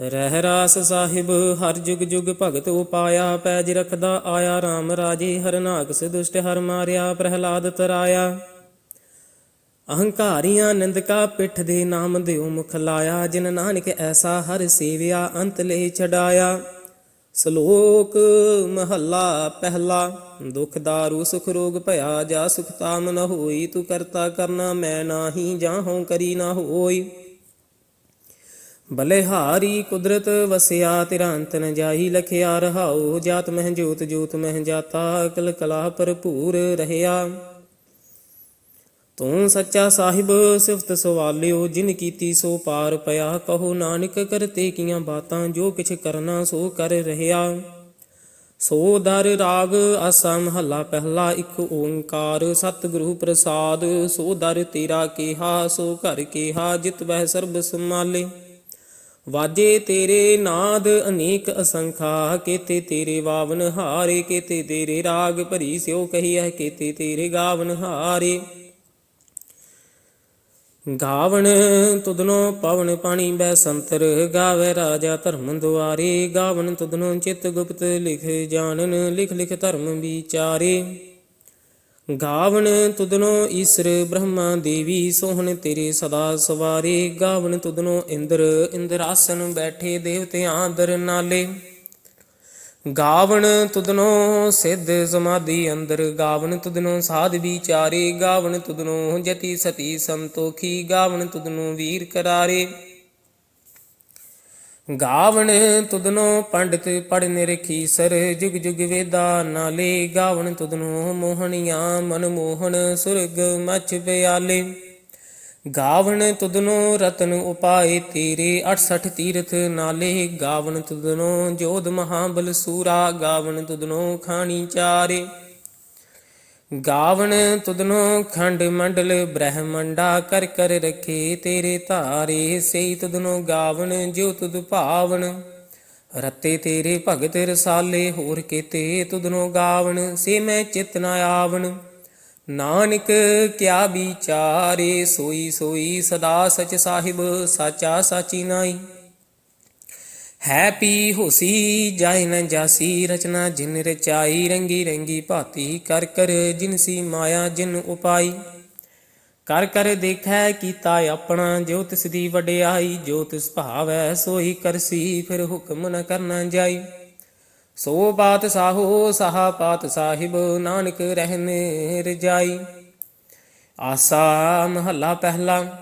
ਰਹਿ ਰਾਸ ਸਾਹਿਬ, ਹਰ ਜੁਗ ਜੁਗ ਭਗਤ ਉਪਾਇਆ, ਪੈਜ ਰਖਦਾ ਆਇਆ RAM ਰਾਜੇ ਹਰਨਾਕ ਸੇ ਦੁਸ਼ਟ ਹਰ ਮਾਰਿਆ, ਪ੍ਰਹਿਲਾਦ ਤਰਾਇਆ। ਅਹੰਕਾਰੀਆਂ ਨਿੰਦਕਾ ਪਿੱਠ ਦੇ ਨਾਮ ਦਿਓ ਮੁਖ ਲਾਇਆ, ਜਿਨ ਨਾਨਕ ਐਸਾ ਹਰ ਸੇਵਿਆ, ਅੰਤ ਲੈ ਛਡਾਇਆ। ਸ਼ਲੋਕ ਮਹੱਲਾ ਪਹਿਲਾ, ਦੁਖ ਦਾਰੂ, ਸੁਖ ਰੋਗ ਭਇਆ, ਜਾ ਸੁਖ ਤਾਮ ਨ ਹੋਈ, ਤੂੰ ਕਰਤਾ ਕਰਨਾ ਮੈਂ ਨਾਹੀ ਜਾਹੋਂ ਕਰੀ ਨਾ ਹੋਈ। ਬਲਿਹਾਰੀ ਕੁਦਰਤ ਵਸਿਆ ਤੇਰਾ ਅੰਤ ਨ ਜਾਈ ਲਖਿਆ, ਰਹਾਉ ਜਾਤ ਮਹਿ ਜੋਤ ਜੋਤ ਮਹਿ ਜਾਤਾ, ਅਕਲ ਕਲਾ ਭਰਪੂਰ ਰਹਿਆ। ਤੂੰ ਸੱਚਾ ਸਾਹਿਬ, ਸਿਫਤ ਸਵਾਲਿਓ, ਜਿਨ ਕੀਤੀ ਸੋ ਪਾਰ ਪਿਆ, ਕਹੋ ਨਾਨਕ ਕਰਤੇ ਕੀਆਂ ਬਾਤਾਂ, ਜੋ ਕਿਛ ਕਰਨਾ ਸੋ ਕਰ ਰਹਿਆ। ਸੋ ਦਰ ਰਾਗ ਆਸਾ ਮਹੱਲਾ ਪਹਿਲਾ, ਇੱਕ ਓੰਕਾਰ ਸਤਿਗੁਰੂ ਪ੍ਰਸਾਦ, ਸੋ ਦਰ ਤੇਰਾ ਕੀਹਾ, ਸੋ ਘਰ ਕੀਹਾ, ਜਿਤ ਵਹਿ ਸਰਬ ਸਮਾਲੇ ਵਾਜੇ ਤੇਰੇ ਨਾਦ ਅਨੇਕ ਅਸੰਖਾ, ਕੇਤੇ ਤੇਰੇ ਵਾਵਨ ਹਾਰੇ, ਕੇਤੇ ਤੇਰੇ ਰਾਗ ਭਰੀ ਸਿਓ ਕਹੀਐ, ਕੇਤੇ ਤੇਰੇ ਗਾਵਨ ਹਾਰੇ। ਗਾਵਣ ਤੁਧਨੋ ਪਵਨ ਪਾਣੀ ਬੈ ਸੰਤਰ, ਗਾਵੇ ਰਾਜਾ ਧਰਮ ਦੁਆਰੇ। ਗਾਵਣ ਤੁਧਨੋ ਚਿਤ ਗੁਪਤ ਲਿਖ ਜਾਣਨ, ਲਿਖ ਲਿਖ ਧਰਮ ਵਿਚਾਰੇ। ਗਾਵਨ ਤੁਦਨੋ ਈਸ਼ਰ ਬ੍ਰਹਮਾ ਦੇਵੀ, ਸੋਹਣ ਤੇਰੇ ਸਦਾ ਸਵਾਰੇ। ਗਾਵਨ ਤੁਧਨੋ ਇੰਦਰ, ਇੰਦਰਾਸਨ ਬੈਠੇ ਦੇਵਤਿਆਂ ਦਰ ਨਾਲੇ। ਗਾਵਣ ਤੁਦਨੋ ਸਿੱਧ ਸਮਾਧੀ ਅੰਦਰ, ਗਾਵਨ ਤੁਧਨੋ ਸਾਧ ਵਿਚਾਰੇ। ਗਾਵਣ ਤੁਧਨੋ ਜਤੀ ਸਤੀ ਸੰਤੋਖੀ, ਗਾਵਨ ਤੁਧਨੋ ਵੀਰ ਕਰਾਰੇ। ਗਾਵਣ ਤੁਧਨੋ ਪੰਡਿਤ ਪੜ ਨਿਰਖੀ ਸਰ, ਜੁਗ ਜੁਗ ਵੇਦਾ ਨਾਲੇ ਗਾਵਣ ਤੁਦਨੋ ਮੋਹਣੀਆਂ ਮਨ ਮੋਹਨ ਸੁਰਗ ਮਚ ਬਿਆਲੇ ਗਾਵਣ ਤੁਦਨੋ ਰਤਨ ਉਪਾਏ ਤੇਰੇ 68 ਤੀਰਥ ਨਾਲੇ ਗਾਵਣ ਤੁਦਨੋ ਜੋਧ ਮਹਾਬਲ ਸੂਰਾ, ਗਾਵਣ ਤੁਦਨੋ ਖਾਣੀ ਚਾਰੇ। ਗਾਵਣ ਤੁਦਨੋ ਖੰਡ ਮੰਡਲ ਬ੍ਰਹਮੰਡਾ ਕਰ ਕਰ ਰਖੇ ਤੇਰੇ ਧਾਰੇ, ਸਈ ਤੁਦਨੋ ਗਾਵਣ ਜੋ ਤੁਦ ਭਾਵਨ ਰਤੇ ਤੇਰੇ ਭਗਤ ਰਸਾਲੇ, ਹੋਰ ਕੀਤੇ ਤੁਦਨੋ ਗਾਵਣ, ਸੇ ਮੈਂ ਚਿਤ ਨ ਆਵਣ। ਨਾਨਕ ਕਿਆ ਵਿਚਾਰੇ, ਸੋਈ ਸੋਈ ਸਦਾ ਸਚ ਸਾਹਿਬ, ਸਾਚਾ ਸਾਚੀ ਨਾਈ। ਹੈ ਪੀ ਹੋਸੀ, ਜਾਇ ਨ ਜਾਸੀ, ਰਚਨਾ ਜਿਨ ਰਚਾਈ, ਰੰਗੀ ਰੰਗੀ ਭਾਤੀ, ਕਰ ਕਰ ਜਿਨਸੀ ਮਾਇਆ, ਜਿਨ ਉਪਾਈ। ਕਰ ਕਰ ਦੇਖੈ ਕੀਤਾ ਆਪਣਾ, ਜੋ ਤਿਸ ਦੀ ਵਡਿਆਈ, ਜੋ ਤਿਸ ਭਾਵੈ, ਸੋਈ ਕਰਸੀ ਫਿਰ ਹੁਕਮ ਨ ਕਰਨਾ ਜਾਈ। ਸੋ ਬਾਤ ਸਾਹੋ ਸਾਹਾ ਪਾਤ ਸਾਹਿਬ ਨਾਨਕ ਰਹਿਨੇ ਰਜਾਈ ਆਸਾ ਮਹੱਲਾ ਪਹਿਲਾ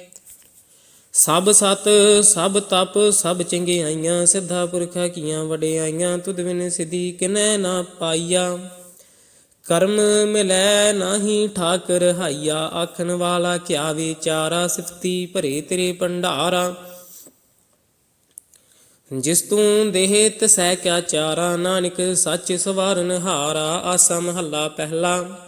ਸਭ ਸਤ, ਸਭ ਤਪ, ਸਭ ਚੰਗਿਆਈਆਂ, ਸਿੱਧਾ ਪੁਰਖਾ ਕੀਆਂ ਵਡਿਆਈਆਂ ਤੁਧ ਬਿਨ ਸਿਧੀ ਕਿਨੈ ਨਾ ਪਾਈਆ। ਕਰਮ ਮਿਲੈ ਨਾਹੀ ਠਾਕਰ ਹਾਈਆ, ਆਖਣ ਵਾਲਾ ਕਿਆ ਵਿਚਾਰਾ ਸਿਫਤੀ ਭਰੇ ਤੇਰੇ ਭੰਡਾਰਾ। ਜਿਸ ਤੂੰ ਦੇਹ ਤਸੈ ਕਿਆ ਚਾਰਾ, ਨਾਨਕ ਸੱਚ ਸਵਾਰਨ ਹਾਰਾ, ਆਸਾ ਮਹੱਲਾ ਪਹਿਲਾ।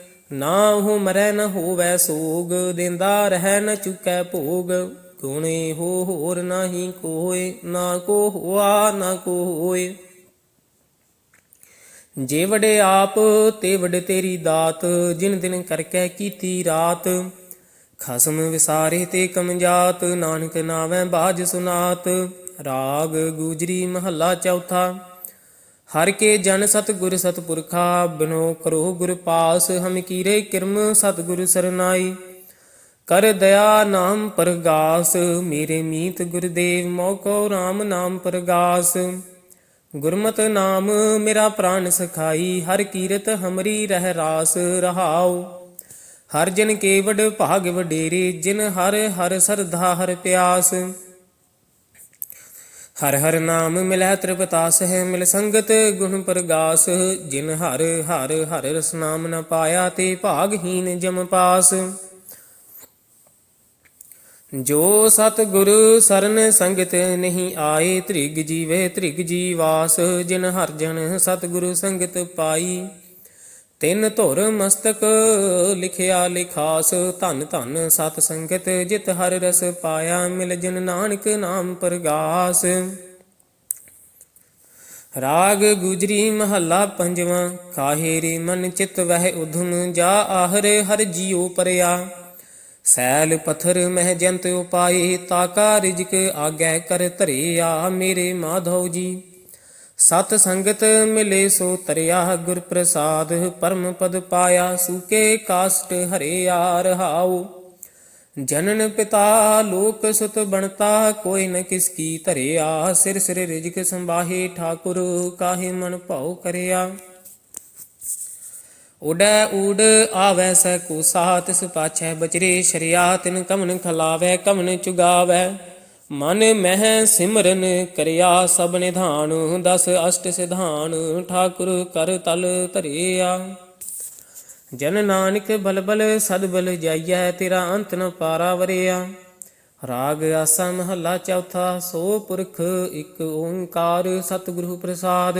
ਨਾ ਉਹ ਮਰੈ ਨ ਹੋਵੇ ਸੋਗ, ਦਿੰਦਾ ਰਹਿ ਨ ਚੁਕੈ ਭੋਗ। ਗੁਣੇ ਹੋ ਹੋਰ ਨਾਹੀ ਕੋਏ, ਨਾ ਕੋ ਹੋਆ, ਨਾ ਕੋ ਹੋਏ। ਜੇ ਵਡੇ ਆਪ, ਤੇ ਵਡ ਤੇਰੀ ਦਾਤ, ਜਿਨ ਦਿਨ ਕਰਕੇ ਕੀਤੀ ਰਾਤ। ਖਸਮ ਵਿਸਾਰੇ ਤੇ ਕਮਜਾਤ, ਨਾਨਕ ਨਾਵੇਂ ਬਾਜ ਸੁਨਾਤ। ਰਾਗ ਗੂਜਰੀ ਮਹੱਲਾ ਚੌਥਾ। ਹਰ ਕੇ ਜਨ ਸਤ ਗੁਰ ਪੁਰਖਾ ਬਿਨੋ ਕਰੋ ਗੁਰ ਪਾਸ, ਹਮ ਕੀਰੇ ਕਿਰਮ ਸਤਗੁਰ ਸਰਨਾਈ। ਕਰ ਦਇਆ ਨਾਮ ਪ੍ਰਗਾਸ, ਮੇਰੇ ਮੀਤ ਗੁਰਦੇਵ ਮੋਕੋ RAM ਨਾਮ ਪ੍ਰਗਾਸ। ਗੁਰਮਤਿ ਨਾਮ ਮੇਰਾ ਪ੍ਰਾਨ ਸਖਾਈ, ਹਰ ਕੀਰਤ ਹਮਰੀ ਰਹਿ ਰਾਸ ਰਹਾਉ। ਹਰ ਜਨ ਕੇਵਡ ਭਾਗ ਵਡੇਰੇ, ਜਿਨ ਹਰ ਹਰ ਸਰਧਾ ਹਰ ਪਿਆਸ। ਹਰ ਹਰ ਨਾਮ ਮਿਲੈ ਤ੍ਰਿਪਤਾਸ ਹੈ, ਮਿਲ ਸੰਗਤ ਗੁਣ ਪ੍ਰਗਾਸ। ਜਿਨ ਹਰ ਹਰ ਹਰ ਰਸ ਨਾਮ ਨ ਪਾਇਆ, ਤੇ ਭਾਗਹੀਨ ਜਮ ਪਾਸ। ਜੋ ਸਤ ਗੁਰੂ ਸਰਨ ਸੰਗਤ ਨਹੀਂ ਆਏ, ਤ੍ਰਿਗ ਜੀਵੇ ਤ੍ਰਿਗ ਜੀਵਾਸ। ਜਿਨ ਹਰ ਜਨ ਸਤ ਗੁਰੂ ਸੰਗਤ ਪਾਈ ਤਿੰਨ ਧੁਰ ਮਸਤਕ ਲਿਖਿਆ ਲਿਖਾਸ, ਧਨ ਧਨ ਸਤ ਸੰਗਤ ਜਿਤ ਹਰ ਰਸ ਪਾਇਆ, ਮਿਲ ਜਨ ਨਾਨਕ ਨਾਮ ਪ੍ਰਗਾਸ। ਰਾਗ ਗੁਜਰੀ ਮਹੱਲਾ ਪੰਜਵਾਂ, ਕਾਹੇਰੀ ਮਨ ਚਿਤ ਵਹਿ ਉਧਮ, ਜਾ ਆਹਰ ਹਰ ਜੀਉ ਪਰਿਆ। ਸੈਲ ਪਥਰ ਮਹਿ ਜੰਤ ਉਪਾਏ ਤਾਕਾ ਰਿਜਕ ਆਗੈ ਕਰ ਧਰਿਆ, ਮੇਰੇ ਮਾਧਵ ਜੀ। ਸਤ ਸੰਗਤ ਮਿਲੇ ਸੋ ਤਰਿਆ ਗੁਰ ਪ੍ਰਸਾਦ, ਪਰਮ ਪਦ ਪਾਇਆ, ਸੂਕੇ ਕਾਸਟ ਹਰੇ ਹਰਿਆ ਰਹਾਉ ਜਨਨ ਪਿਤਾ ਲੋਕ ਸੁਤ ਬਣਤਾ, ਕੋਈ ਨ ਕਿਸ ਕੀ ਧਰਿਆ। ਸਿਰ ਸਿਰ ਰਿਜਕ ਸੰਬਾਹੇ ਠਾਕੁਰ, ਕਾਹੇ ਮਨ ਭਾਉ ਕਰਿਆ। ਉਡੈ ਊੜ ਆਵੈ ਸੈ ਕੋ ਸਾਹ, ਤਿਸ ਪਾਛੈ ਬਚਰੇ ਸ਼ਰਿਆ, ਤਿਨ ਕਮਨ ਖਲਾਵੈ, ਕਮਨ ਚੁਗਾਵੈ। ਮਨ ਮਹਿ ਸਿਮਰਨ ਕਰਿਆ ਸਭ ਨਿਧਾਨ, ਦਸ ਅਸ਼ਟ ਸਿਧਾਨ, ਠਾਕੁਰ ਕਰ ਤਲ ਧਰਿਆ। ਜਨ ਨਾਨਕ ਬਲਬਲ ਸਦਬਲ ਜਾਈਐ, ਤੇਰਾ ਅੰਤ ਨ ਪਾਰਾ ਵਰਿਆ। ਰਾਗ ਆਸਾ ਮਹੱਲਾ ਚੌਥਾ, ਸੋ ਪੁਰਖ ਇੱਕ ਓੰਕਾਰ, ਸਤਿਗੁਰੂ ਪ੍ਰਸਾਦ।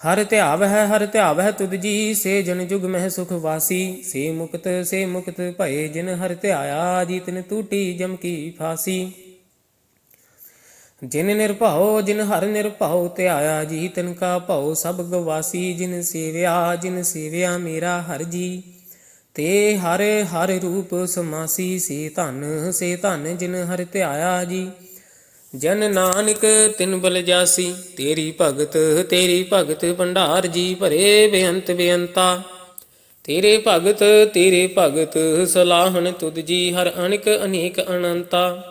ਹਰ ਧਿਆਵ ਹੈ ਹਰ ਧਿਆਵ ਹੈ ਤੁਧ ਜੀ, ਸੇ ਜਨ ਜੁਗ ਮਹਿ ਸੁਖ ਵਾਸੀ। ਸੇ ਮੁਕਤ ਸੇ ਮੁਕਤ ਭਏ ਜਿਨ ਹਰ ਧਿਆਇਆ ਜੀ ਤਿਨ ਟੂਟੀ ਜਮ ਕੀ ਫਾਸੀ। ਜਿਨ ਨਿਰਭਉ, ਜਿਨ ਹਰ ਨਿਰਭਉ ਧਿਆਇਆ ਜੀ ਤਿਨ ਕਾ ਭਉ ਸਭ ਗਵਾਸੀ। ਜਿਨ ਸੇਵਿਆ ਜਿਨ ਸੇਵਿਆ ਮੇਰਾ ਹਰ ਜੀ। ਤੇ ਹਰ ਹਰ ਰੂਪ ਸਮਾਸੀ। ਸੇ ਧਨ ਸੇ ਧਨ ਜਿਨ ਹਰ ਧਿਆਇਆ ਜੀ। ਜਨ ਨਾਨਕ ਤਿਨ ਬਲ ਜਾਸੀ, ਤੇਰੀ ਭਗਤ ਤੇਰੀ ਭਗਤ ਭੰਡਾਰ ਜੀ ਭਰੇ ਬੇਅੰਤ ਬੇਅੰਤਾ। ਤੇਰੇ ਭਗਤ ਤੇਰੇ ਭਗਤ, ਸਲਾਹਣ ਤੁਧ ਜੀ ਹਰ ਅਣਕ ਅਨੇਕ ਅਨੰਤਾ।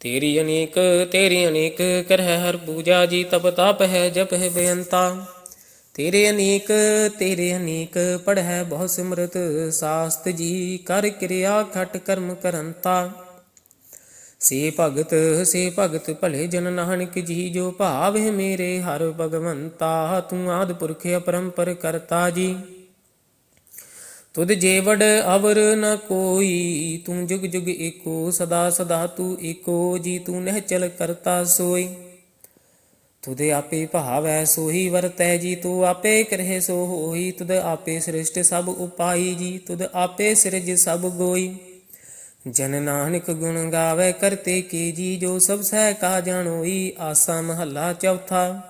ਤੇਰੀ ਅਨੇਕ ਤੇਰੀ ਅਨੇਕ, ਕਰਹਿ ਹਰ ਪੂਜਾ ਜੀ ਤਪ ਤਪ ਹੈ ਜਪ ਹੈ ਬੇਅੰਤਾ। ਤੇਰੇ ਅਨੇਕ ਤੇਰੇ ਅਨੇਕ, ਪੜ੍ਹੈ ਬਹੁ ਸਿਮਰਤ, ਸਾਸਤ ਜੀ ਕਰ ਕਿਰਿਆ ਖਟ ਕਰਮ ਕਰੰਤਾ। ਸੇ ਭਗਤ ਸੇ ਭਗਤ ਭਲੇ ਜਨ ਨਾਨਕ ਜੀ, ਜੋ ਭਾਵ ਹੈ ਮੇਰੇ ਹਰ ਭਗਵੰਤਾ, ਤੂੰ ਆਦ ਪੁਰਖ ਅਪਰੰਪਰ ਕਰਤਾ ਜੀ। ਤੁਧ ਜੇਵੜ ਅਵਰ ਨ ਕੋਈ, ਤੂੰ ਜੁਗ ਜੁਗ ਏਕੋ, ਸਦਾ ਸਦਾ ਤੂੰ ਏਕੋ ਜੀ, ਤੂੰ ਨਹਿ ਚਲ ਕਰਤਾ ਸੋਈ। ਤੁਧ ਆਪੇ ਭਾਵੈ ਸੋਈ ਵਰਤੈ ਜੀ, ਤੂੰ ਆਪੇ ਕਰਹਿ ਸੋ ਹੋਈ ਤੁਧ ਆਪੇ ਸ੍ਰਿਸ਼ਟ ਸਭ ਉਪਾਈ ਜੀ, ਤੁਧ ਆਪੇ ਸਿਰਜ ਸਭ ਗੋਈ। ਜਨ ਨਾਨਕ ਗੁਣ ਗਾਵੇ ਕਰਤੇ ਕੀ ਜੀ, ਜੋ ਸਭ ਸਹਿ ਕਾ ਜਾਣੋਈ, ਆਸਾ ਮਹੱਲਾ ਚੌਥਾ।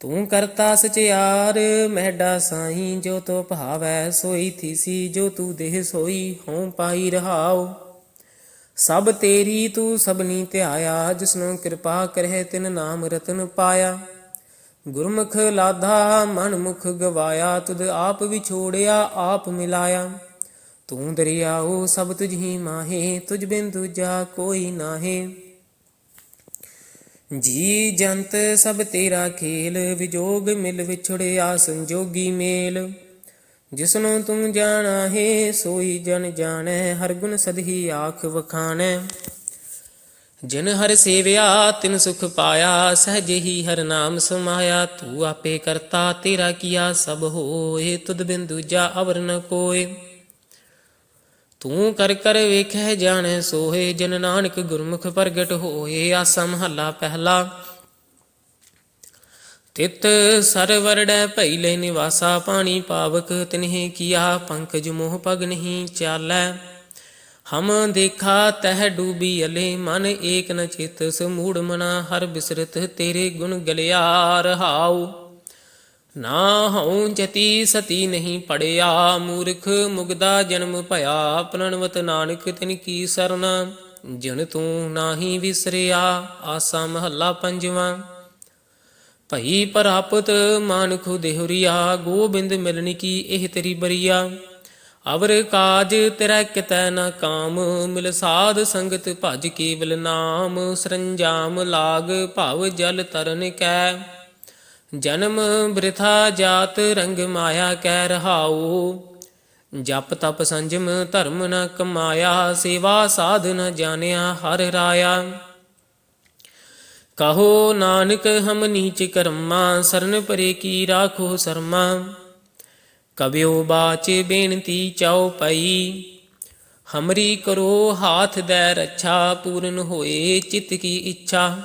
ਤੂੰ ਕਰਤਾ ਸਚਿਆਰ, ਮਹਿਡਾ ਸਾਈ, ਜੋ ਤੋ ਭਾਵੈ ਸੋਈ ਥੀਸੀ, ਜੋ ਤੂੰ ਦੇਹ ਸੋਈ, ਹਉ ਪਾਈ ਰਹਾਓ ਸਭ ਤੇਰੀ ਤੂੰ ਸਭਨੀ ਧਿਆਇਆ, ਜਿਸਨੂੰ ਕਿਰਪਾ ਕਰਹਿ ਤਿਨ ਨਾਮ ਰਤਨ ਪਾਇਆ। ਗੁਰਮੁਖ ਲਾਧਾ ਮਨ ਮੁਖ ਗਵਾਇਆ, ਤੁਧ ਆਪ ਵਿਛੋੜਿਆ, ਆਪ ਮਿਲਾਇਆ। ਤੂੰ ਦਰਿਆਓ ਸਭ ਤੁਝ ਹੀ ਮਾਹੇ, ਤੁਝ ਬਿਨ ਦੂਜਾ ਕੋਈ ਨਾਹੇ। ਜੀ ਜੰਤ, ਸਭ ਤੇਰਾ ਖੇਲ, ਵਿਜੋਗ ਮਿਲ ਵਿਛੜਿਆ ਸੰਜੋਗੀ ਮੇਲ। ਜਿਸਨੂੰ ਤੂੰ ਜਾਣਾ ਹੈ, ਸੋਈ ਜਨ ਜਾਣੈ, ਹਰ ਗੁਣ ਸਦਹੀ ਆਖ ਵਖਾਣੈ। ਜਿਨ ਹਰ ਸੇਵਿਆ, ਤਿਨ ਸੁਖ ਪਾਇਆ ਸਹਜ ਹੀ ਹਰ ਨਾਮ ਸਮਾਇਆ, ਤੂੰ ਆਪੇ ਕਰਤਾ, ਤੇਰਾ ਕੀਆ ਸਭ ਹੋਏ, ਤੁਧ ਬਿਨ ਦੂਜਾ ਅਵਰ ਨ ਕੋਏ। ਤੂੰ ਕਰ ਕਰ ਵੇਖੈ ਜਾਣੈ ਸੋਹੇ, ਜਨ ਨਾਨਕ ਗੁਰਮੁਖ ਪ੍ਰਗਟ ਹੋਏ, ਆਸਾ ਮਹੱਲਾ ਪਹਿਲਾ। ਤਿਤ ਸਰਵਰੜੈ ਲੈ ਨਿਵਾਸਾ, ਪਾਣੀ ਪਾਵਕ ਤਿਨਹਿ ਕੀਆ, ਪੰਕਜ ਮੋਹ ਪਗ ਨਹੀਂ ਚਾਲੈ। ਹਮ ਦੇਖਾ ਤਹ ਡੂਬੀ ਅਲੇ, ਮਨ ਏਕ ਨ ਚਿਤ, ਸਮੂੜ ਮਨਾ ਹਰ ਬਿਸਰਤ ਤੇਰੇ ਗੁਣ ਗਲਿਆ ਰਹਾਉ ਨਾ ਹਉ ਜਤੀ ਸਤੀ ਨਹੀਂ ਪੜਿਆ, ਮੂਰਖ ਮੁਗਦਾ ਜਨਮ ਭਇਆ ਪ੍ਰਣਵਤ ਨਾਨਕ ਤਿਨ ਕੀ ਸਰਨ ਜਿਨ ਤੂੰ ਨਾਹੀ ਵਿਸਰਿਆ, ਆਸਾ ਮਹੱਲਾ ਪੰਜਵਾਂ। ਭਈ ਪ੍ਰਾਪਤ ਮਾਨੁਖ ਦੇਹੁਰੀਆ, ਗੋਬਿੰਦ ਮਿਲਣੀ ਕੀ ਇਹ ਤੇਰੀ ਬਰੀਆ। ਅਵਰ ਕਾਜ ਤੇਰਾ ਕਿਤੈ ਨ ਕਾਮ, ਮਿਲ ਸਾਧ ਸੰਗਤ ਭਜ ਕੇਵਲ ਨਾਮ, ਸਰੰਜਾਮ ਲਾਗ ਭਵ ਜਲ ਤਰਨ ਕੈ। ਜਨਮ ਬ੍ਰਿਥਾ ਜਾਤ ਰੰਗ ਮਾਇਆ ਕਹਿ ਰਹਾਉ। ਜਪ ਤਪ ਸੰਜਮ ਧਰਮ ਨ ਕਮਾਇਆ, ਸੇਵਾ ਸਾਧ ਨ ਜਾਣਿਆ ਹਰ ਰਾਇਆ। ਕਹੋ ਨਾਨਕ, ਹਮ ਨੀਚ ਕਰਮਾ, ਸਰਨ ਪਰੇ ਕੀ ਰਾਖੋ ਸਰਮਾ। ਕਬਿਓ ਬਾਚ ਬੇਨਤੀ ਚਾਉ ਪਈ। ਹਮਰੀ ਕਰੋ ਹਾਥ ਦੇ ਰੱਛਾ, ਪੂਰਨ ਹੋਏ ਚਿਤ ਕੀ ਇੱਛਾ।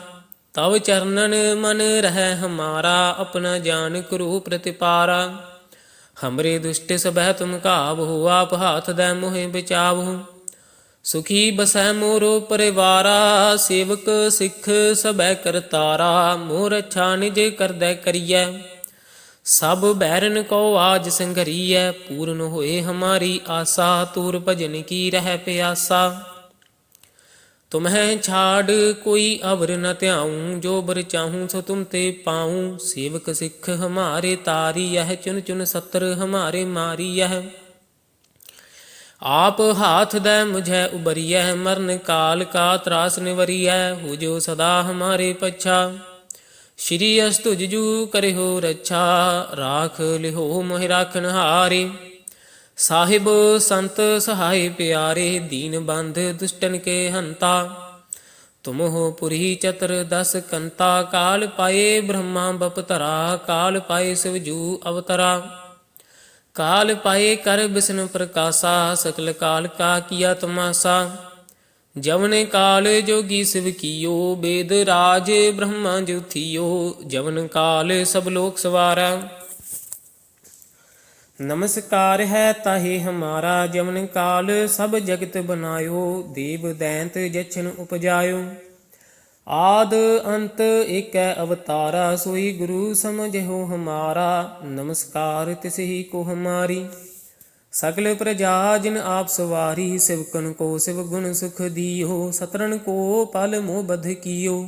ਤਵ ਚਰਨਨ ਮਨ ਰਹਿ ਹਮਾਰਾ, ਆਪਣਾ ਜਾਨ ਕਰੋ ਪ੍ਰਤਿਪਾਰਾ। ਹਮਰੇ ਦੁਸ਼ਟ ਸਬਹਿ ਤੁਮ ਕਾਬਹੁ ਆਪ ਹਾਥ ਦੇ ਮੋਹਿ ਬਚਾਵਹੁ। ਸੁਖੀ ਬਸੈ ਮੋਰੋ ਪਰਿਵਾਰਾ, ਸੇਵਕ ਸਿੱਖ ਸਬੈ ਕਰਤਾਰਾ ਮੋਰ ਅੱਛਾ ਨਿਜ ਕਰਦੈ ਕਰੀਐ। ਸਭ ਬੈਰਨ ਕੋ ਆਜ ਸੰਘਰੀਐ, ਪੂਰਨ ਹੋਏ ਹਮਾਰੀ ਆਸਾ। ਤੂਰ ਭਜਨ ਕੀ ਰਹਿ ਪਿਆਸਾ। ਤੁਮਹਿ ਛਾੜ ਕੋਈ ਅਵਰ ਨ ਧਿਆਉ, ਜੋ ਬਰ ਚਾਹੂੰ ਸੋ ਤੁਮ ਤੇ ਪਾਉ। ਸੇਵਕ ਸਿੱਖ ਹਮਾਰੇ ਤਾਰੀ ਯਹ ਚੁਨ ਚੁਨ ਸਤਰ ਹਮਾਰੇ ਮਾਰੀ ਯਹ ਆਪ ਹਾਥ ਦੇ ਮੁਝੈ ਉਬਰੀਐ ਮਰਨ ਕਾਲ ਕਾ ਤਰਾਸ ਨਿਵਰੀਐ, ਹੋ ਜੋ ਸਦਾ ਹਮਾਰੇ ਪਛਾ। ਸ਼੍ਰੀ ਅਸਤੁਜ ਜੂ ਕਰਿਓ ਰੱਛਾ, ਰਾਖ ਲਿਹੋ ਮੋਹਿ ਰਾਖਨ ਹਾਰੇ ਸਾਹਿਬ ਸੰਤ ਸਹਾਈ ਪਿਆਰੇ ਦੀਨ ਬੰਧ ਦੁਸ਼ਟਨ ਕੇ ਹੰਤਾ। ਤੁਮਹੁ ਪੁਰੀ ਚਤਰ ਦਸ ਕੰਤਾ, ਕਾਲ ਪਾਏ ਬ੍ਰਹਮਾ ਬਪਤਰਾ ਕਾਲ ਪਾਏ ਸ਼ਿਵਜੂ ਅਵਤਰਾ। ਕਾਲ ਪਾਏ ਕਰ ਬਿਸ਼ਨ ਪ੍ਰਕਾਸ਼ਾ, ਸਕਲ ਕਾਲ ਕਾ ਕੀਆ ਤਮਾਸਾ। ਜਵਨ ਕਾਲ ਜੋਗੀ ਸਿਵ ਕੀਓ, ਬੇਦ ਰਾਜ ਬ੍ਰਹਮਾ ਜੁਥਿਓ ਜਵਨ ਕਾਲ ਸਭ ਲੋਕ ਸਵਾਰਾ। ਨਮਸਕਾਰ ਹੈ ਤਾਹੇ ਹਮਾਰਾ ਜਮਨ ਕਾਲ, ਸਭ ਜਗਤ ਬਨਾਇਓ ਦੇਵ ਦੈਂਤ ਜਛਨ ਉਪਜਾਇਓ। ਆਦ ਅੰਤ ਏਕੈ ਅਵਤਾਰਾ, ਸੋਈ ਗੁਰੂ ਸਮਝਿਓ ਹਮਾਰਾ, ਨਮਸਕਾਰ ਤਿਸਹੀ ਕੋ ਹਮਾਰੀ। ਸਕਲ ਪ੍ਰਜਾ ਜਿਨ ਆਪ ਸਵਾਰੀ ਸਿਵਕਨ ਕੋ ਸਿਵ ਗੁਣ ਸੁਖ ਦੀਓ ਸਤਰਨ ਕੋ ਪਲ ਮੋਹ ਬਧ ਕੀਓ।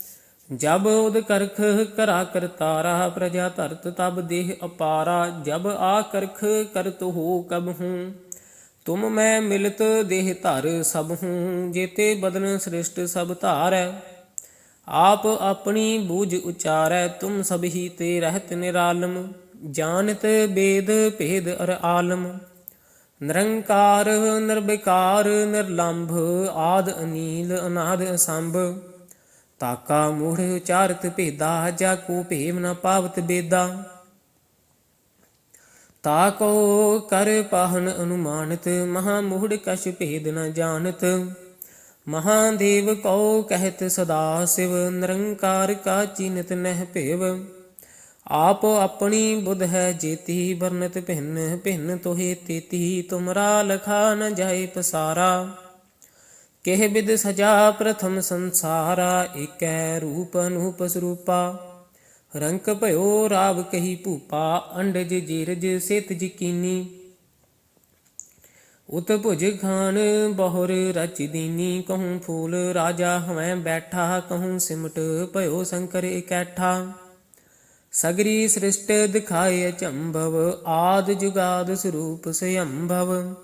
ਜਬ ਉਦ ਕਰਖ ਕਰਾ ਕਰਤਾਰਾ ਪ੍ਰਜਾ ਧਰਤ ਤਬ ਦੇਹ ਅਪਾਰਾ, ਜਬ ਆ ਕਰਖ ਕਰਤ ਹੋ ਕਬ ਹੂੰ। ਤੁਮ ਮੈਂ ਮਿਲਤ ਦੇਹ ਧਰ ਸਭ ਹੂੰ, ਜੇਤੇ ਬਦਨ ਸ੍ਰਿਸ਼ਟ ਸਭ ਧਾਰੈ। ਆਪ ਆਪਣੀ ਬੂਝ ਉਚਾਰੈ, ਤੁਮ ਸਭ ਹੀ ਤੇ ਰਹਿਤ ਨਿਰਾਲਮ। ਜਾਣਤ ਬੇਦ ਭੇਦ ਅਰ ਆਲਮ। ਨਿਰੰਕਾਰ, ਨਿਰਵਿਕਾਰ, ਨਿਰਲੰਭ, ਆਦ ਅਨੀਲ, ਅਨਾਦ ਅਸੰਭ। ਤਾਕਾ ਮੂੜ ਉਚਾਰਤ ਭੇਦਾ ਜਾ ਕੋ ਭੇਵ ਨ ਪਾਵਤ ਬੇਦਾ। ਤਾਕੋ ਕਰ ਪਾਹਨ ਅਨੁਮਾਨਤ, ਮਹਾ ਮੂੜ ਕਛ ਭੇਦ ਨ ਜਾਣਤ। ਮਹਾਦੇਵ ਕਉ ਕਹਿਤ ਸਦਾ ਸਿਵ, ਨਿਰੰਕਾਰ ਕਾ ਚੀਨਤ ਨਹਿ ਭੇਵ। ਆਪ ਆਪਣੀ ਬੁਧ ਹੈ ਜੇਤੀ ਵਰਨਤ ਭਿੰਨ ਭਿੰਨ ਤੋਹੇ ਤੇਤੀ, ਤੁਮਰਾ ਲਖਾ ਨ ਜਾਏ ਪਸਾਰਾ। ਕਿਹ ਬਿਦ ਸਜਾ ਪ੍ਰਥਮ ਸੰਸਾਰਾ, ਏਕੈ ਰੂਪ ਅਨੂਪ ਸਰੂਪਾ। ਰੰਕ ਭਇਓ ਰਾਵ ਕਹੀ ਭੂਪਾ, ਅੰਡਜ ਜੀਰਜ ਸਿਤ ਜਕੀਨੀ। ਉਤ ਭੁਜ ਖਾਨ ਬਹੁਰ ਰਚ ਦੀਨੀ, ਕਹੂੰ ਫੂਲ ਰਾਜਾ ਹਵੈ ਬੈਠਾ, ਕਹੂੰ ਸਿਮਟ ਭਇਓ ਸ਼ੰਕਰ ਇਕੈਠਾ। ਸਗਰੀ ਸ੍ਰਿਸ਼ਟ ਦਿਖਾਏ ਅਚੰਭਵ, ਆਦ ਜੁਗਾਦ ਸਰੂਪ ਸਯੰਭਵ।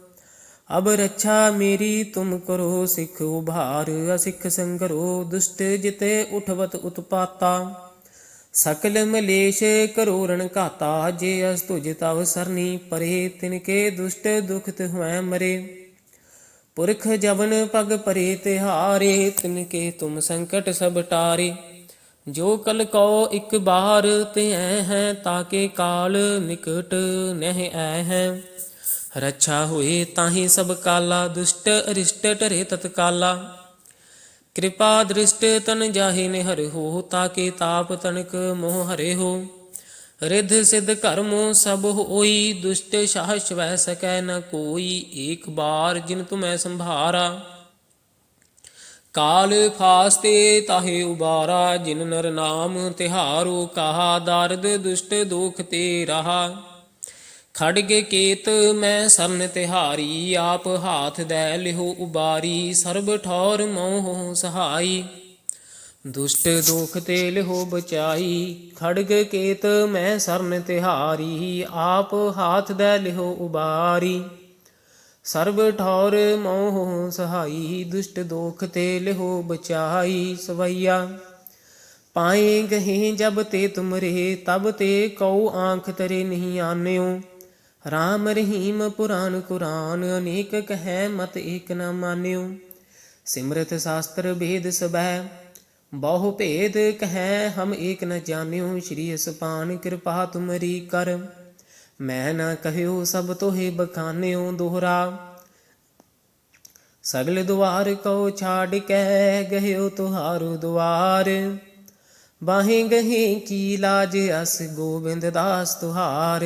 ਅਬ ਰੱਛਾ ਮੇਰੀ, ਤੁਮ ਕਰੋ ਸਿਖ ਉਭਾਰ, ਅਸਿੱਖ ਸੰਗਰੋ, ਦੁਸ਼ਟ ਜਿਤੇ ਉਠਵਤ ਉਤਪਾਤਾ। ਸਕਲ ਮਲੇਸ਼ ਕਰੋ ਰਣ ਘਾਤਾ, ਜੇ ਅਸ ਤੁਜ ਤਵ ਸਰਨੀ ਪਰੇ, ਤਿਨਕੇ ਦੁਸ਼ਟ ਦੁਖਤ ਹੋਐ ਮਰੇ। ਪੁਰਖ ਜਵਨ ਪਗ ਪਰੇ ਤੇ ਤਿਹਾਰੇ, ਤਿਨਕੇ ਤੁਮ ਸੰਕਟ ਸਭ ਟਾਰੇ। ਜੋ ਕਲ ਕੋ ਇਕ ਬਾਰ ਤੇ ਐ ਹੈ ਤਾਕੇ ਕਾਲ, ਨਿਕਟ ਨਹਿ ਐ ਹੈ। ਰੱਛਾ ਹੋਏ ਤਾਹੀ ਸਭ ਕਾਲਾ, ਦੁਸ਼ਟ ਅਰਿਸ਼ਟ ਟਰੇ ਤਤਕਾਲਾ। ਕਿਰਪਾ ਦ੍ਰਿਸ਼ਟ ਤਨ ਜਾਹੇ ਨਿਹਰ ਹੋ, ਤਾਕੇ ਤਾਪ ਤਨਕ ਮੋਹ ਹਰੇ ਹੋ। ਰਿਧ ਸਿਧ ਕਰਮੋ ਸਭ ਹੋਈ, ਦੁਸ਼ਟ ਸਾਹ ਸ਼ਵੈ ਸਕੈ ਨ ਕੋਈ, ਏਕ ਬਾਰ ਜਿਨ ਤੁਮੈ ਸੰਭਾਰਾ। ਕਾਲ ਫਾਸਤੇ ਤਾਹੇ ਉਬਾਰਾ, ਜਿਨ ਨਰ ਨਾਮ ਤਿਹਾਰੋ, ਕਹਾ ਦਰਦ ਦੁਸ਼ਟ ਦੁਖ ਤੇ ਰਹਾ। ਖੜਗੇ ਕੇਤ, ਮੈਂ ਸਰਨ ਤਿਹਾਰੀ, ਆਪ ਹਾਥ ਦੈ ਲਿਹੋ ਉਬਾਰੀ, ਸਰਬ ਠੌਰ ਮੋਹ ਸਹਾਈ। ਦੁਸ਼ਟ ਦੁਖ ਤੇ ਲਿਹੋ ਬਚਾਈ ਖੜਗ ਕੇਤ, ਮੈਂ ਸਰਨ ਤਿਹਾਰੀ, ਆਪ ਹਾਥ ਦੈ ਲਿਹੋ ਉਬਾਰੀ। ਸਰਬ ਠੌਰ ਮੋਹ ਸਹਾਈ, ਦੁਸ਼ਟ ਦੋਖ ਤੇ ਲਿਹੋ ਬਚਾਈ, ਸਵਈਆ। ਪਾਏ ਗਹੇ ਜਬ ਤੇ ਤੁਮਰੇ, ਤਬ ਤੇ ਕਉ ਆਂਖ ਤਰੇ ਨਹੀਂ ਆਨਿਓ। RAM ਰਹੀਮ ਪੁਰਾਨ ਕੁਰਾਨ, ਅਨੇਕ ਕਹੈ ਮਤ ਏਕ ਨ ਮਾਨਿਓ। ਸਿਮਰਤ ਸ਼ਾਸਤਰ ਭੇਦ ਸਬੈ ਬਹੁ ਭੇਦ ਕਹੈ ਹਮ ਏਕ ਨ ਜਾਣਿਓ। ਸ਼੍ਰੀ ਅਸਪਾਨ ਕਿਰਪਾ ਤੁਮਰੀ ਕਰ, ਮੈਂ ਨਾ ਕਹਿਓ ਸਭ ਤੋਹਿ ਬਖਾਨਿਓ ਦੋਹਰਾ। ਸਗਲ ਦੁਆਰ ਕੋ ਛਾੜ ਕੇ, ਗਹਿਓ ਤੁਹਾਰੂ ਦੁਆਰ। ਬਾਹੇ ਗਹੇ ਕੀ ਲਾਜ ਅਸ, ਗੋਬਿੰਦ ਦਾਸ ਤੁਹਾਰ।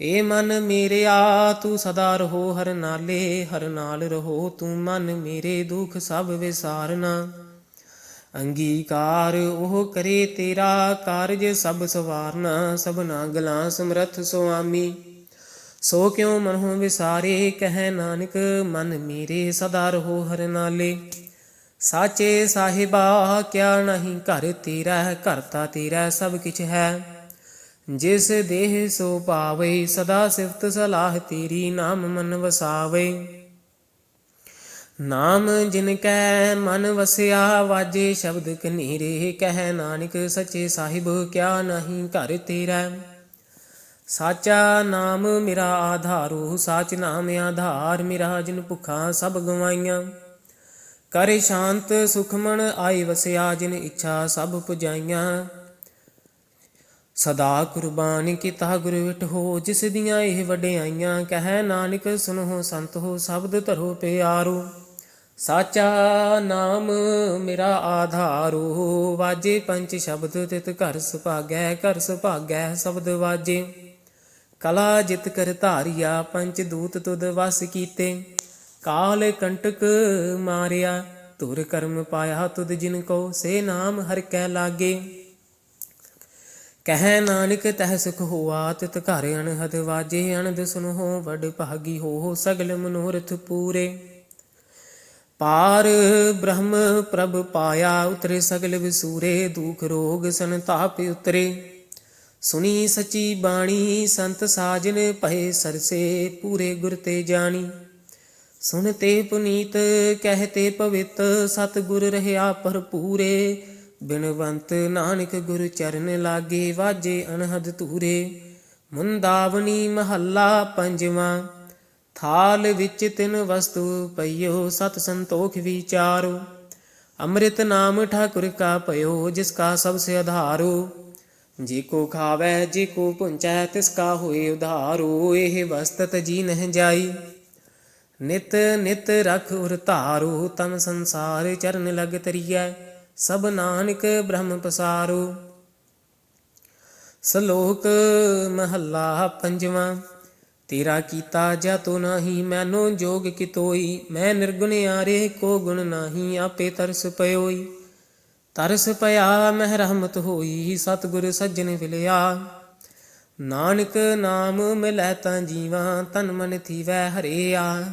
ਏ ਮਨ ਮੇਰਿਆ ਤੂੰ ਸਦਾ ਰਹੋ ਹਰ ਨਾਲੇ, ਹਰ ਨਾਲ ਰਹੋ, ਤੂੰ ਮਨ ਮੇਰੇ ਦੁਖ ਸਭ ਵਿਸਾਰਨਾ। ਅੰਗੀਕਾਰ ਉਹ ਕਰੇ ਤੇਰਾ ਕਾਰਜ ਸਭ ਸਵਾਰਨਾ ਸਭਨਾ ਗਲਾਂ ਸਮਰਥ ਸੁਆਮੀ। ਸੋ ਕਿਉ ਮਨਹੁ ਵਿਸਾਰੇ, ਕਹਿ ਨਾਨਕ, ਮਨ ਮੇਰੇ ਸਦਾ ਰਹੋ ਹਰ ਨਾਲੇ। ਸਾਚੇ ਸਾਹਿਬਾ, ਕਿਆ ਨਹੀਂ ਘਰ ਤੇਰਾ, ਘਰ ਤਾ ਤੇਰਾ ਸਭ ਕਿਛ ਹੈ। ਜਿਸ ਦੇਹ ਸੋ ਪਾਵੇ, ਸਦਾ ਸਿਫਤ ਸਲਾਹ ਤੇਰੀ ਨਾਮ ਮਨ ਵਸਾਵੇ। ਨਾਮ ਜਿਨ ਕੈ ਮਨ ਵਸਿਆ, ਵਾਜੇ ਸ਼ਬਦ ਕਨੀਰੇ, ਕਹਿ ਨਾਨਕ ਸੱਚੇ ਸਾਹਿਬ, ਕਿਆ ਨਹੀਂ ਘਰ ਤੇਰਾ। ਸਾਚਾ ਨਾਮ ਮੇਰਾ ਆਧਾਰੂ ਸਾਚ ਨਾਮ ਆਧਾਰ, ਮੇਰਾ ਜਿਨ ਭੁਖਾ ਸਭ ਗਵਾਈਆਂ। ਕਰੇ ਸ਼ਾਂਤ ਸੁਖਮਨ ਆਈ ਵਸਿਆ, ਜਿਨ ਇੱਛਾ ਸਭ ਪੁਜਾਈਆਂ। ਸਦਾ ਕੁਰਬਾਨ ਕੀਤਾ ਗੁਰ ਵਿਟਹੋ ਜਿਸ ਦੀਆਂ ਇਹ ਵਡਿਆਈਆਂ, ਕਹੈ ਨਾਨਕ ਸੁਨੋ ਸੰਤ ਹੋ, ਸ਼ਬਦ ਧਰੋ ਪਿਆਰੋ। ਸਾਚਾ ਨਾਮ ਮੇਰਾ ਆਧਾਰੋ, ਵਾਜੇ ਪੰਜ ਸ਼ਬਦ ਤਿਤ ਘਰ ਸੁਭਾਗੈ ਘਰ ਸੁਭਾਗੈ ਸ਼ਬਦ ਵਾਜੇ। ਕਲਾ ਜਿਤ ਕਰ ਧਾਰਿਆ ਪੰਜ ਦੂਤ ਤੁਦ ਵਸ ਕੀਤੇ। ਕਾਲ ਕੰਟਕ ਮਾਰਿਆ ਤੁਰ ਕਰਮ ਪਾਇਆ ਤੁਦ ਜਿਨ ਕੋ, ਸੇ ਨਾਮ ਹਰ ਕੈ ਲਾਗੇ। ਕਹਿ ਨਾਨਕ ਤਹ ਸੁਖ ਹੋਆ, ਤਿਤ ਘਰ ਅਨਹਦ ਵਾਜੇ, ਅਣਦ ਸੁਨੋ ਵਡ ਭਾਗੀ ਹੋ, ਸਗਲ ਮਨੋਰਥ ਪੂਰੇ। ਪਾਰ ਬ੍ਰਹਮ ਪ੍ਰਭ ਪਾਇਆ, ਉਤਰੇ ਸਗਲ ਵਿਸੂਰੇ, ਦੁਖ ਰੋਗ ਸੰਤਾਪ ਉਤਰੇ। ਸੁਣੀ ਸਚੀ ਬਾਣੀ, ਸੰਤ ਸਾਜਨ ਭਏ ਸਰਸੇ, ਪੂਰੇ ਗੁਰ ਤੇ ਜਾਣੀ। ਸੁਨਤੇ ਪੁਨੀਤ ਕਹਤੇ ਪਵਿੱਤ ਸਤ ਗੁਰ ਰਹਾ ਭਰਪੂਰੇ। ਬਿਨਵੰਤ ਨਾਨਕ ਗੁਰ ਚਰਨ ਲਾਗੇ ਵਾਜੇ ਅਨਹਦ ਧੂਰੇ ਮੁੰਦਾਵਣੀ ਮਹੱਲਾ ਪੰਜਵਾਂ, ਥਾਲ ਵਿੱਚ ਤਿੰਨ ਵਸਤੂ ਪਈਓ ਸਤ ਸੰਤੋਖ ਵਿਚਾਰੋ, ਅੰਮ੍ਰਿਤ ਨਾਮ ਠਾਕੁਰ ਕਾ ਪਇਓ ਜਿਸ ਕਾ ਸਭ ਸੇ ਆਧਾਰੋ, ਜੀ ਕੋ ਖਾਵੈ, ਜੇ ਕੋ ਪੁੰਚੈ, ਤਿਸ ਕਾ ਹੋਏ ਉਧਾਰੋ, ਇਹ ਵਸਤਤ ਜੀ ਨਹਿ ਜਾਈ। ਨਿਤ ਨਿਤ ਰਖ ਉਰ ਧਾਰੋ, ਤਨ ਸੰਸਾਰ ਚਰਨ ਲਗ ਤਰੀਐ ਸਭ ਨਾਨਕ ਬ੍ਰਹਮ ਪਸਾਰੋ। ਸ਼ਲੋਕ ਮਹੱਲਾ ਪੰਜਵਾਂ, ਤੇਰਾ ਕੀਤਾ ਜਤੋ ਨਾਹੀ, ਮੈਨੋ ਜੋਗ ਕਿਤੋਈ, ਮੈਂ ਨਿਰਗੁਣ ਆਰੇ ਕੋ ਗੁਣ ਨਾਹੀ, ਆਪੇ ਤਰਸ ਪਇਓਈ। ਤਰਸ ਪਿਆ, ਮਹਿ ਰਹਿਮਤ ਹੋਈ, ਸਤਿਗੁਰ ਸੱਜਣ ਵਿਲਿਆ ਨਾਨਕ ਨਾਮ ਮਿਲੈ ਤਾਂ ਜੀਵਾ, ਤਨ ਮਨ ਥੀਵੈ ਹਰਿਆ।